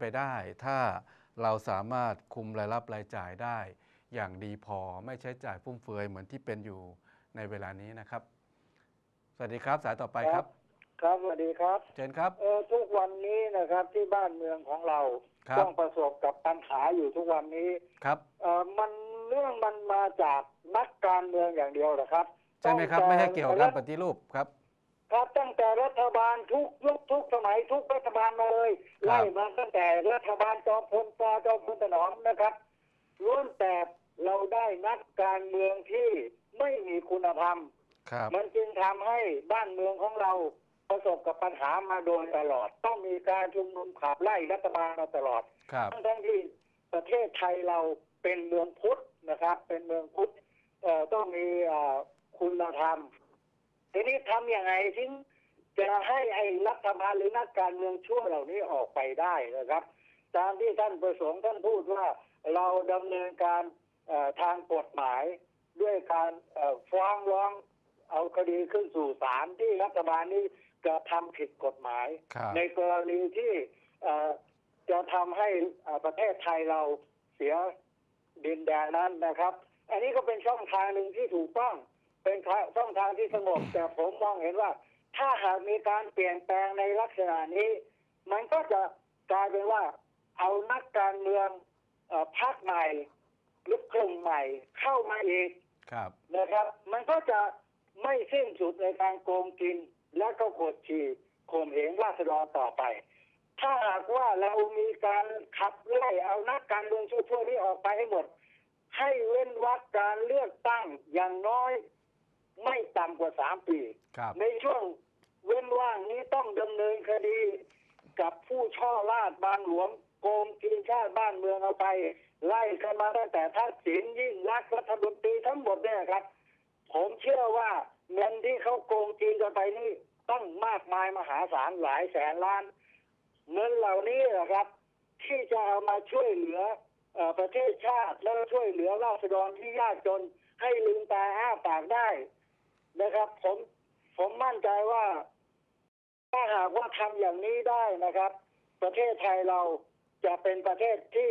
ไปได้ถ้าเราสามารถคุมรายรับรายจ่ายได้ อย่างดีพอไม่ใช้จ่ายฟุ่มเฟือยเหมือนที่เป็นอยู่ในเวลานี้นะครับ สวัสดีครับสายต่อไปครับ ครับสวัสดีครับเชิญครับ เออทุกวันนี้นะครับที่บ้านเมืองของเราครับ ต้องประสบกับปัญหาอยู่ทุกวันนี้ครับเออมันเรื่องมันมาจากนักการเมืองอย่างเดียวเหรอครับใช่ไหมครับตั้งแต่ไม่ให้เกี่ยวกับปฏิรูปครับ ครับตั้งแต่รัฐบาลทุกยุคทุกสมัยทุกรัฐบาลมาเลยครับไล่มาตั้งแต่รัฐบาลจอมพลปลาจอมพลถนอมนะครับล้วนแต่เราได้นักการเมืองที่ไม่มีคุณธรรมครับมันจึงทำให้บ้านเมืองของเราประสบกับปัญหามาโดยตลอด ต้องมีการชุมนุมขับไล่รัฐบาลมาตลอดครับทั้งทั้งที่ประเทศไทยเราเป็นเมืองพุทธนะครับ เป็นเมืองพุทธเอ่อต้องมีเอ่อคุณธรรม ทีนี้ทำยังไงถึงจะให้ไอ้รัฐบาลหรือนักการเมืองชั่วเหล่านี้ออกไปได้นะครับ ตามที่ท่านประสงค์ท่านพูดว่าเราดำเนินการเอ่อทางกฎหมายด้วยการเอ่อฟ้องร้องเอาคดีขึ้นสู่ศาลที่รัฐบาลนี้กระทำผิดกฎหมายครับในกรณีที่เอ่อจะทำให้เอ่อประเทศไทยเราเสียดินแดนนั้นนะครับ อันนี้ก็เป็นช่องทางหนึ่งที่ถูกต้อง เป็นช่องทางที่สงบแต่ผมมองเห็นว่า ถ้าหากมีการเปลี่ยนแปลงในลักษณะนี้ มันก็จะกลายเป็นว่า เอานักการเมืองเอ่อพรรคใหม่หรือกลุ่มใหม่เข้ามาอีกครับนะครับ มันก็จะไม่สิ้นสุดในการโกงกิน และก็กดขี่ข่มเหงราษฎรต่อไป ถ้าหากว่าเรามีการขับไล่เอานักการเมืองชั่วๆนี้ออกไปให้หมด ให้เว้นวรรคการเลือกตั้งอย่างน้อย ไม่ต่ำกว่าสามปี ครับ ในช่วงเว้นว่างนี้ต้องดำเนินคดีกับผู้ช่อราดบางหลวงโกงกินชาติบ้านเมืองเอาไป ไล่กันมาตั้งแต่ทักษิณยิ่งรักษณ์รัฐมนตรีทั้งหมดเนี่ยครับ ผมเชื่อว่าเงินที่เขาโกงกินกันไปนี่ต้องมากมายมหาศาลหลายแสนล้าน เงินเหล่านี้นะครับ ที่จะเอามาช่วยเหลือเออประเทศชาติแล้วก็ช่วยเหลือราษฎรที่ยากจนให้ลืมตาอ้าปากได้ นะครับ ผมผมมั่นใจว่า ถ้าหากว่าทำอย่างนี้ได้นะครับ ประเทศไทยเราจะเป็นประเทศที่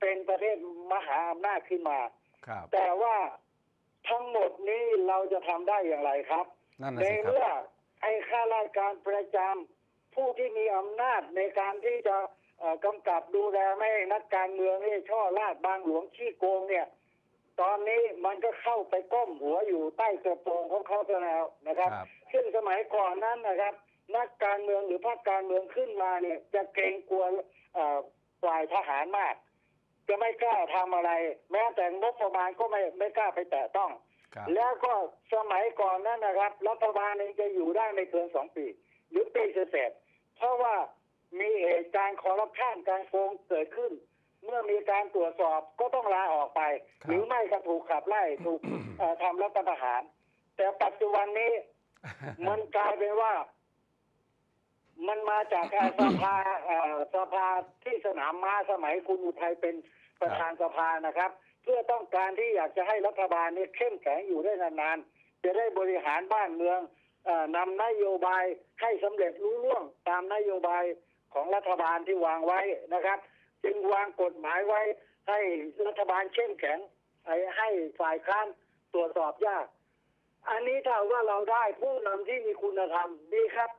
เป็นประเทศมหาอำนาจขึ้นมา ครับ แต่ว่าทั้งหมดนี้เราจะทำได้อย่างไรครับ นั่นน่ะในสิครับ เมื่อไอ้ข้าราชการประจำผู้ที่มีอำนาจในการที่จะเอ่อกำกับดูแลไม่ให้นักการเมืองนี่ช่อลาดบางหลวงขี้โกงเนี่ย ตอนนี้มันก็เข้าไปก้มหัวอยู่ใต้กระโปรงของเขาซะแล้วนะครับครับ ซึ่งสมัยก่อนนั้นนะครับ นักการเมืองหรือภาคการเมืองขึ้นมาเนี่ยจะเกรงกลัวเอ่อฝ่ายทหารมาก จะไม่กล้าทำอะไร แม้แต่งบประมาณก็ไม่ไม่กล้าไปแตะต้องครับแล้วก็สมัยก่อนนั้นนะครับรัฐบาลเองจะอยู่ได้ไม่เกินสองปี หรือปีเศษๆเพราะว่ามีเหตุการณ์คอร์รัปชันการโกงเกิดขึ้น เมื่อมีการตรวจสอบก็ต้องลาออกไปครับหรือไม่ก็ถูกขับไล่ถูกเอ่อทำรัฐประหาร แต่ปัจจุบันนี้ มันกลายเป็นว่า มันมาจากการสภาเอ่อสภาที่สนามม้าสมัยคุณอุทัยเป็นประธานสภานะครับ เพื่อต้องการที่อยากจะให้รัฐบาลนี้เข้มแข็งอยู่ได้นานๆจะได้บริหารบ้านเมืองเออนำนโยบายให้สำเร็จรุ่ล่วงตามนโยบายของรัฐบาลที่วางไว้นะครับ จึงวางกฎหมายไว้ให้รัฐบาลเข้มแข็งให้ให้ฝ่ายค้านตรวจสอบยาก อันนี้ถ้าว่าเราได้ผู้นำที่มีคุณธรรมดีครับ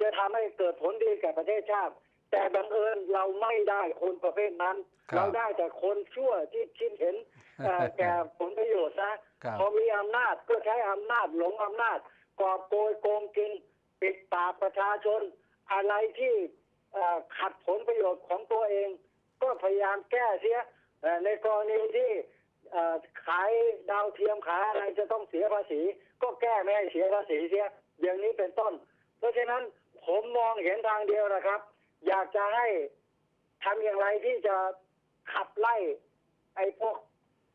จะทำให้เกิดผลดีแก่ประเทศชาติ แต่บังเอิญเราไม่ได้คนประเภทนั้นครับเราได้แต่คนชั่วที่คิดเห็นเอ่อแก่ผลประโยชน์นะครับพอมีอำนาจก็ใช้อำนาจหลงอำนาจกอบโกยโกงกินปิดปากประชาชน อะไรที่เอ่อขัดผลประโยชน์ของตัวเอง ก็พยายามแก้เสียเอ่อในกรณีที่เอ่อขายดาวเทียมขายอะไรจะต้องเสียภาษี ก็แก้ไม่ให้เสียภาษีเสียอย่างนี้เป็นต้น เพราะฉะนั้นผมมองเห็นทางเดียวนะครับ อยากจะให้ทำอย่างไรที่จะขับไล่ไอ้พวก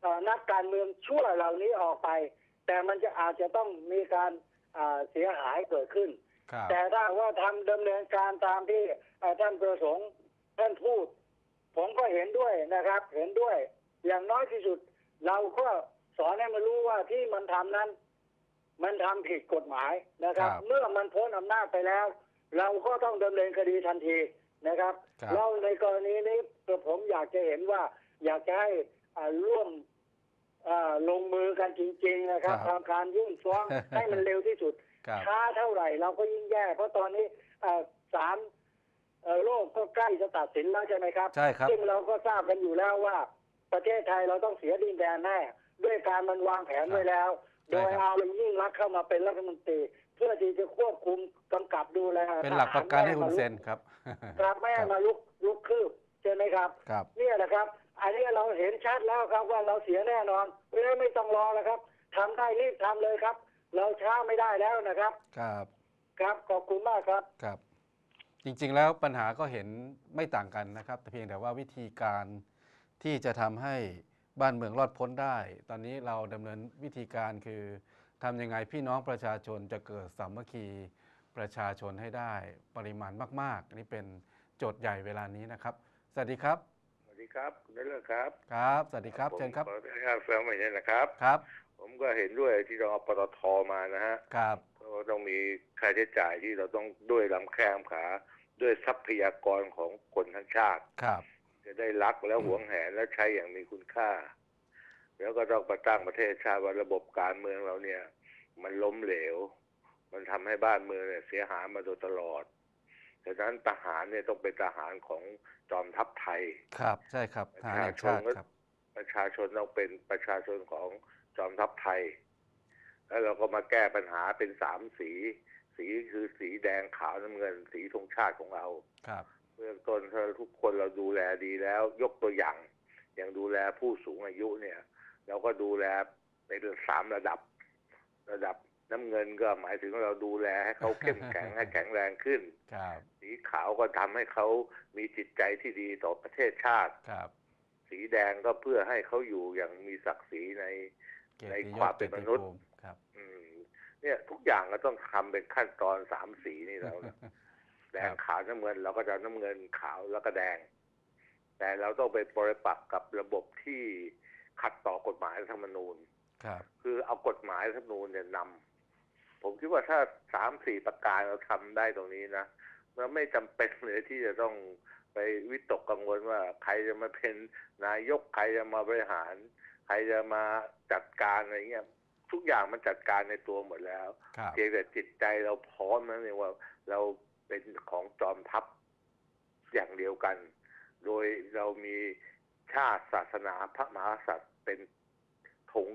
เอ่อนักการเมืองชั่วเหล่านี้ออกไป แต่มันจะอาจจะต้องมีการอ่าเสียหายเกิดขึ้นครับแต่ถ้าว่าทำดำเนินการตามที่เอ่อท่านประสงค์ท่านพูด ผมก็เห็นด้วยนะครับ เห็นด้วย อย่างน้อยที่สุด เราก็สอนให้มันรู้ว่าที่มันทำนั้น มันทำผิดกฎหมายนะครับครับ เมื่อมันพ้นอำนาจไปแล้ว เราก็ต้องดำเนินคดีทันทีนะครับครับแล้วในกรณีนี้ผมอยากจะเห็นว่า อยากจะให้อ่าร่วมอ่าลงมือกันจริง ๆ นะครับครับทำการยื่นฟ้องให้มันเร็วที่สุดครับช้าเท่าไหร่ เราก็ยิ่งแย่ เพราะตอนนี้อ่าศาล เอ่อโลกก็ใกล้จะตัดสินแล้วใช่ไหมครับ ใช่ครับ ซึ่งเราก็ทราบกันอยู่แล้วว่า ประเทศไทยเราต้องเสียดินแดนแน่ด้วยการมันวางแผนไว้แล้ว ใช่โดยครับ เอาลุงยิ่งรักษณ์เข้ามาเป็นรัฐมนตรี เพื่อที่จะควบคุมกำกับดูแลเป็นหลักประกันให้คุณทารเซ็นครับ ครับไม่ให้มาลุกลุกคืบใช่ไหมครับ ครับ เนี่ยนะครับ อันนี้เราเห็นชัดแล้วครับว่าเราเสียแน่นอนเพราะฉะนั้นไม่ต้องรอแล้วครับทำได้รีบทำเลยครับ เราช้าไม่ได้แล้วนะครับ ครับ ครับขอบคุณมากครับ ครับ จริงๆแล้วปัญหาก็เห็นไม่ต่างกันนะครับแต่เพียงแต่ว่าวิธีการที่จะทำให้บ้านเมืองรอดพ้นได้ ตอนนี้เราดำเนินวิธีการคือทำยังไงพี่น้องประชาชนจะเกิดสามัคคีประชาชนให้ได้ปริมาณมากๆอันนี่เป็นโจทย์ใหญ่เวลานี้นะครับ สวัสดีครับ สวัสดีครับคุณนเลิศครับ ครับ สวัสดีครับผมเชิญครับขออนุญาตเสริมใหม่เนี่ยนะครับ ครับ ผมก็เห็นด้วยที่เราเอาปตทมานะฮะ ครับ เพราะว่าต้องมีค่าใช้จ่ายที่เราต้องด้วยลำแข้งขา ด้วยทรัพยากรของคนทั้งชาติ ครับ จะได้รักและหวงแหนและใช้อย่างมีคุณค่า แล้วก็ต้องประตั้งประเทศชาติว่าระบบการเมืองเราเนี่ย มันล้มเหลว มันทำให้บ้านเมืองเนี่ยเสียหายมาโดยตลอดดังนั้นทหารเนี่ยต้องเป็นทหารของจอมทัพไทย ครับ ใช่ครับทหารแห่งชาติครับ ประชาชนต้องเป็นประชาชนของจอมทัพไทย แล้วเราก็มาแก้ปัญหาเป็นสามสี สีคือสีแดงขาวน้ำเงิน สีธงชาติของเรา ครับเบื้องต้นถ้าทุกคนเราดูแลดีแล้ว ยกตัวอย่างอย่างดูแลผู้สูงอายุเนี่ย เราก็ดูแลเป็นสามระดับ ระดับน้ำเงินก็หมายถึงเราดูแลให้เขาเข้มแข็งให้แข็งแรงขึ้นครับสีขาวก็ทำให้เขามีจิตใจที่ดีต่อประเทศชาติครับ สีแดงก็เพื่อให้เขาอยู่อย่างมีศักดิ์ศรีในเกียรในติยความศเป็นกียรติมนุษย์ภูครับอืม เนี่ยทุกอย่างก็ต้องทำเป็นขั้นตอนสามสีนี่แล้วนะแดงขาวน้ำเงินเราก็จะน้ำเงินขาวแล้วก็แดง แต่เราต้องไปปริปักษ์กับระบบที่ขัดต่อกฎหมายรัฐธรรมนูญครับ คือเอากฎหมายรัฐธรรมนูญเนี่ยนำผมคิดว่าถ้าสามสี่ประการเราทำได้ตรงนี้นะมันไม่จำเป็นเลยที่จะต้องไปวิตกกังวลว่าใครจะมาเป็นนายกใครจะมาบริหาร ใครจะมาจัดการอะไรเงี้ย ทุกอย่างมันจัดการในตัวหมดแล้ว ครับ เพียงแต่จิตใจเราพร้อมนั่นเองว่าเราเป็นของจอมทัพอย่างเดียวกัน โดยเรามีชาติศาสนาพระมหากษัตริย์เป็นธง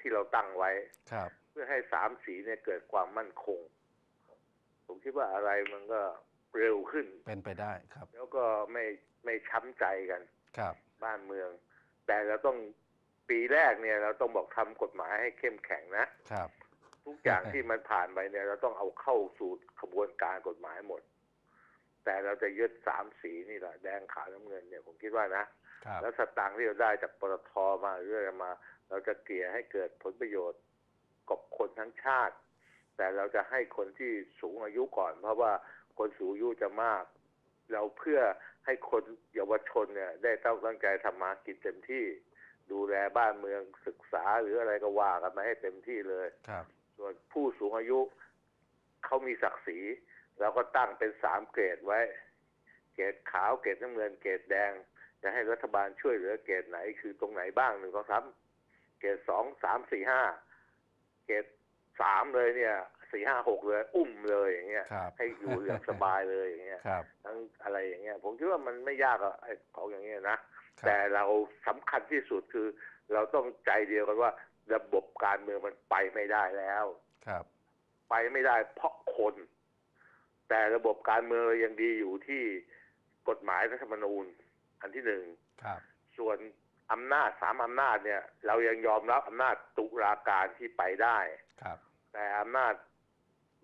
ที่เราตั้งไว้ ครับ เพื่อให้สามสีเนี่ยเกิดความมั่นคง ผมคิดว่าอะไรมันก็เร็วขึ้น เป็นไปได้ครับ แล้วก็ไม่ไม่ช้ำใจกัน ครับ บ้านเมือง แต่เราต้อง ปีแรกเนี่ยเราต้องบอกทำกฎหมายให้เข้มแข็งนะครับ ทุกอย่างที่มันผ่านไปเนี่ย เราต้องเอาเข้าสู่ขบวนการกฎหมายหมด แต่เราจะยึดสามสีนี่แหละแดงขาวน้ำเงินเนี่ยผมคิดว่านะครับแล้วสตางค์ที่เราได้จากปตทมาเรื่อยมา เราจะเกลี่ยให้เกิดผลประโยชน์กับคนทั้งชาติ แต่เราจะให้คนที่สูงอายุก่อน เพราะว่าคนสูงอายุจะมาก เราเพื่อให้คนเยาวชนเนี่ย ได้ต้องตั้งใจทำมากินเต็มที่ ดูแลบ้านเมืองศึกษาหรืออะไรก็ว่ากันมาให้เต็มที่เลยครับ ส่วนผู้สูงอายุเขามีศักดิ์ศรีเราก็ตั้งเป็นสามเกรดไว้ เกรดขาวเกรดน้ำเงินเกรดแดง จะให้รัฐบาลช่วยเหลือเกรดไหน คือตรงไหนบ้างหนึ่งสองสามเกรดสองสามสี่ห้าเกรดสามเลยเนี่ยสี่ห้าหกเลย อุ้มเลยอย่างเงี้ยครับให้อยู่อย่างสบายเลยอย่างเงี้ยครับทั้งอะไรอย่างเงี้ย ผมคิดว่ามันไม่ยากอะไอ้ของอย่างเงี้ยนะครับ แต่เราสำคัญที่สุดคือ เราต้องใจเดียวกันว่า ระบบการเมืองมันไปไม่ได้แล้วครับ ไปไม่ได้เพราะคน แต่ระบบการเมืองเรายังดีอยู่ที่กฎหมายรัฐธรรมนูญ อันที่หนึ่งครับส่วนอำนาจสามอำนาจเนี่ย เรายังยอมรับอำนาจตุลาการที่ไปได้ครับ แต่อำนาจ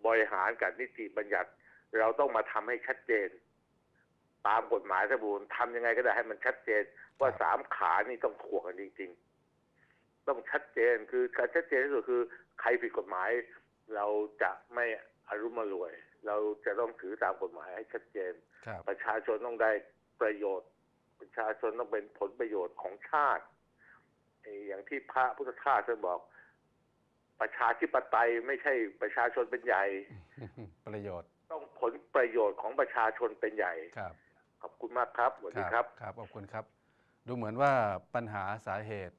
บริหารกับนิติบัญญัติ เราต้องมาทำให้ชัดเจน ตามกฎหมายรัฐธรรมนูญทำยังไงก็ได้ให้มันชัดเจน ว่าสามขานี่ต้องถ่วงกันจริง ๆ ต้องชัดเจนคือการชัดเจนที่สุดคือ ใครผิดกฎหมาย เราจะไม่อรุมอรวย เราจะต้องถือตามกฎหมายให้ชัดเจนครับประชาชนต้องได้ประโยชน์ ประชาชนต้องเป็นผลประโยชน์ของชาติไอ้อย่างที่พระพุทธทาสท่านบอกประชาธิปไตยไม่ใช่ประชาชนเป็นใหญ่ ประโยชน์ ต้องผลประโยชน์ของประชาชนเป็นใหญ่ครับ ขอบคุณมากครับสวัสดีครับ ครับ ขอบคุณครับ ดูเหมือนว่าปัญหาสาเหตุ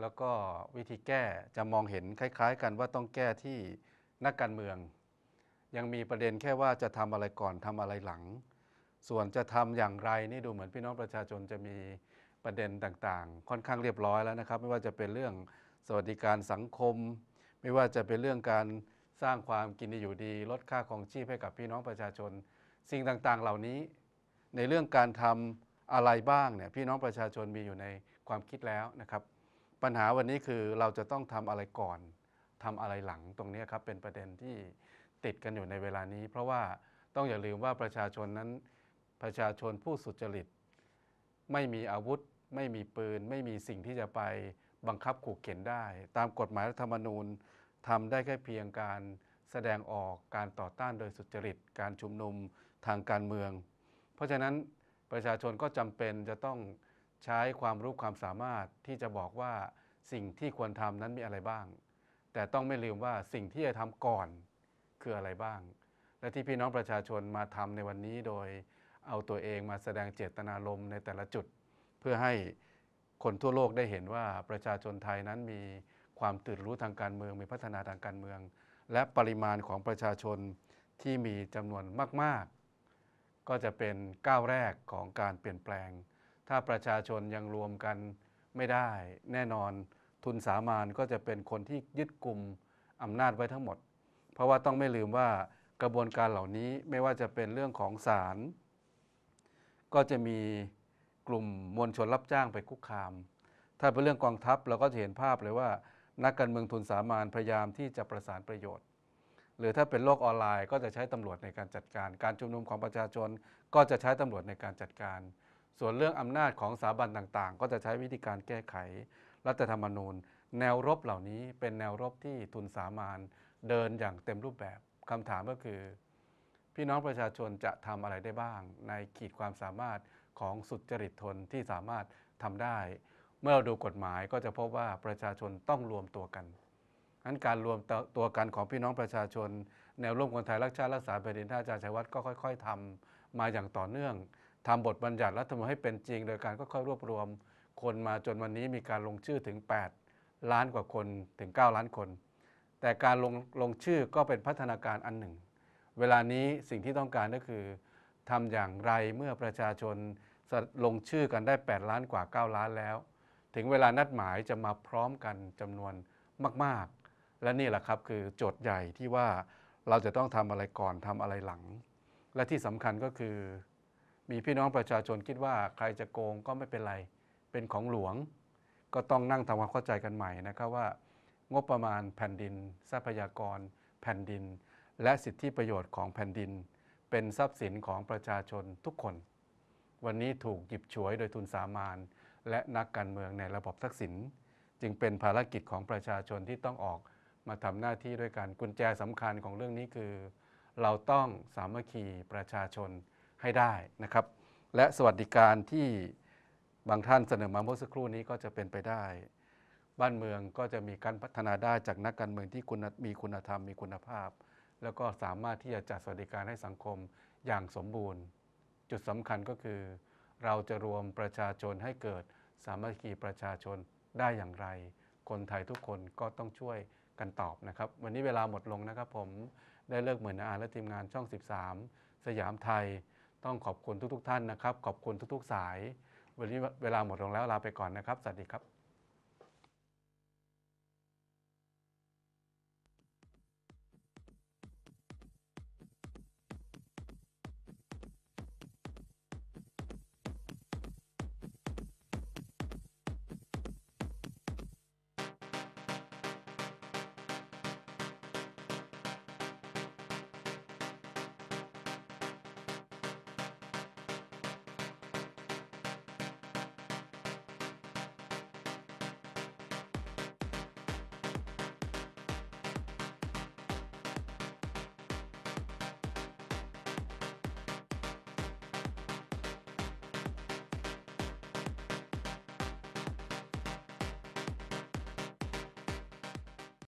แล้วก็วิธีแก้จะมองเห็นคล้ายๆ กันว่าต้องแก้ที่นักการเมือง ยังมีประเด็นแค่ว่าจะทำอะไรก่อนทำอะไรหลัง ส่วนจะทำอย่างไรนี่ดูเหมือนพี่น้องประชาชนจะมีประเด็นต่างๆ ค่อนข้างเรียบร้อยแล้วนะครับ ไม่ว่าจะเป็นเรื่องสวัสดิการสังคม ไม่ว่าจะเป็นเรื่องการสร้างความกินดีอยู่ดี ลดค่าครองชีพให้กับพี่น้องประชาชน สิ่งต่างๆเหล่านี้ ในเรื่องการทำ อะไรบ้างเนี่ยพี่น้องประชาชนมีอยู่ในความคิดแล้วนะครับ ปัญหาวันนี้คือเราจะต้องทำอะไรก่อนทำอะไรหลังตรงนี้ครับเป็นประเด็นที่ติดกันอยู่ในเวลานี้ เพราะว่าต้องอย่าลืมว่าประชาชนนั้นประชาชนผู้สุจริต ไม่มีอาวุธ ไม่มีปืน ไม่มีสิ่งที่จะไปบังคับขู่เข็นได้ ตามกฎหมายรัฐธรรมนูญทำได้แค่เพียงการแสดงออกการต่อต้านโดยสุจริต การชุมนุมทางการเมือง เพราะฉะนั้น ประชาชนก็จำเป็นจะต้องใช้ความรู้ความสามารถที่จะบอกว่าสิ่งที่ควรทำนั้นมีอะไรบ้าง แต่ต้องไม่ลืมว่าสิ่งที่จะทำก่อนคืออะไรบ้าง และที่พี่น้องประชาชนมาทำในวันนี้โดยเอาตัวเองมาแสดงเจตนารมณ์ในแต่ละจุด เพื่อให้คนทั่วโลกได้เห็นว่าประชาชนไทยนั้นมีความตื่นรู้ทางการเมือง มีพัฒนาทางการเมือง และปริมาณของประชาชนที่มีจำนวนมาก ๆ ก็จะเป็นก้าวแรกของการเปลี่ยนแปลง ถ้าประชาชนยังรวมกันไม่ได้ แน่นอนทุนสามานก็จะเป็นคนที่ยึดกลุ่มอำนาจไว้ทั้งหมด เพราะว่าต้องไม่ลืมว่ากระบวนการเหล่านี้ไม่ว่าจะเป็นเรื่องของศาลก็จะมีกลุ่มมวลชนรับจ้างไปคุกคาม ถ้าเป็นเรื่องกองทัพเราก็จะเห็นภาพเลยว่า นักการเมืองทุนสามานพยายามที่จะประสานประโยชน์ หรือถ้าเป็นโลกออนไลน์ ก็จะใช้ตำรวจในการจัดการ การชุมนุมของประชาชน ก็จะใช้ตำรวจในการจัดการ ส่วนเรื่องอำนาจของสถาบันต่างๆ ก็จะใช้วิธีการแก้ไข รัฐธรรมนูญ แนวรบเหล่านี้เป็นแนวรบที่ทุนสามานเดินอย่างเต็มรูปแบบคำถามก็คือ พี่น้องประชาชนจะทำอะไรได้บ้าง ในขีดความสามารถของสุจริตทนที่สามารถทำได้ เมื่อเราดูกฎหมายก็จะพบว่าประชาชนต้องรวมตัวกัน งั้นการรวมตัวกันของพี่น้องประชาชน แนวร่วมคนไทยรักชาติรักษาแผ่นดินท่าอาจารย์ชัยวัฒน์ก็ค่อย ๆทำมาอย่างต่อเนื่องทำบทบัญญัติรัฐธรรมนูญให้เป็นจริง โดยการค่อยๆรวบรวม คนมาจนวันนี้มีการลงชื่อถึง 8 ล้านกว่าคนถึง 9 ล้านคน แต่การลงลงชื่อก็เป็นพัฒนาการอันหนึ่ง เวลานี้สิ่งที่ต้องการก็คือทำอย่างไรเมื่อประชาชนลงชื่อกันได้ 8 ล้านกว่า 9 ล้านแล้ว ถึงเวลานัดหมายจะมาพร้อมกันจำนวนมาก ๆ และนี่แหละครับคือโจทย์ใหญ่ที่ว่าเราจะต้องทำอะไรก่อนทำอะไรหลัง และที่สำคัญก็คือ มีพี่น้องประชาชนคิดว่าใครจะโกงก็ไม่เป็นไร เป็นของหลวง ก็ต้องนั่งทำความเข้าใจกันใหม่นะครับว่า งบประมาณแผ่นดิน ทรัพยากร แผ่นดิน และสิทธิประโยชน์ของแผ่นดิน เป็นทรัพย์สินของประชาชนทุกคน วันนี้ถูกหยิบฉวยโดยทุนสามานและนักการเมืองในระบบทักษิณจึงเป็นภารกิจของประชาชนที่ต้องออก มาทำหน้าที่ด้วยกันกุญแจสำคัญของเรื่องนี้คือ เราต้องสามัคคีประชาชนให้ได้นะครับ และสวัสดิการที่บางท่านเสนอมาเมื่อสักครู่นี้ก็จะเป็นไปได้ บ้านเมืองก็จะมีการพัฒนาได้จากนักการเมืองที่คุณมีคุณธรรมมีคุณภาพ แล้วก็สามารถที่จะจัดสวัสดิการให้สังคมอย่างสมบูรณ์ จุดสำคัญก็คือ เราจะรวมประชาชนให้เกิดสามัคคีประชาชนได้อย่างไร คนไทยทุกคนก็ต้องช่วย กันตอบนะครับ วันนี้เวลาหมดลงนะครับ ผมได้เลิกเหมือนอาและทีมงานช่อง 13 สยามไทย ต้องขอบคุณทุก ๆทท่านนะครับ ขอบคุณทุก ๆ สาย วันนี้เวลาหมดลงแล้วลาไปก่อนนะครับ สวัสดีครับ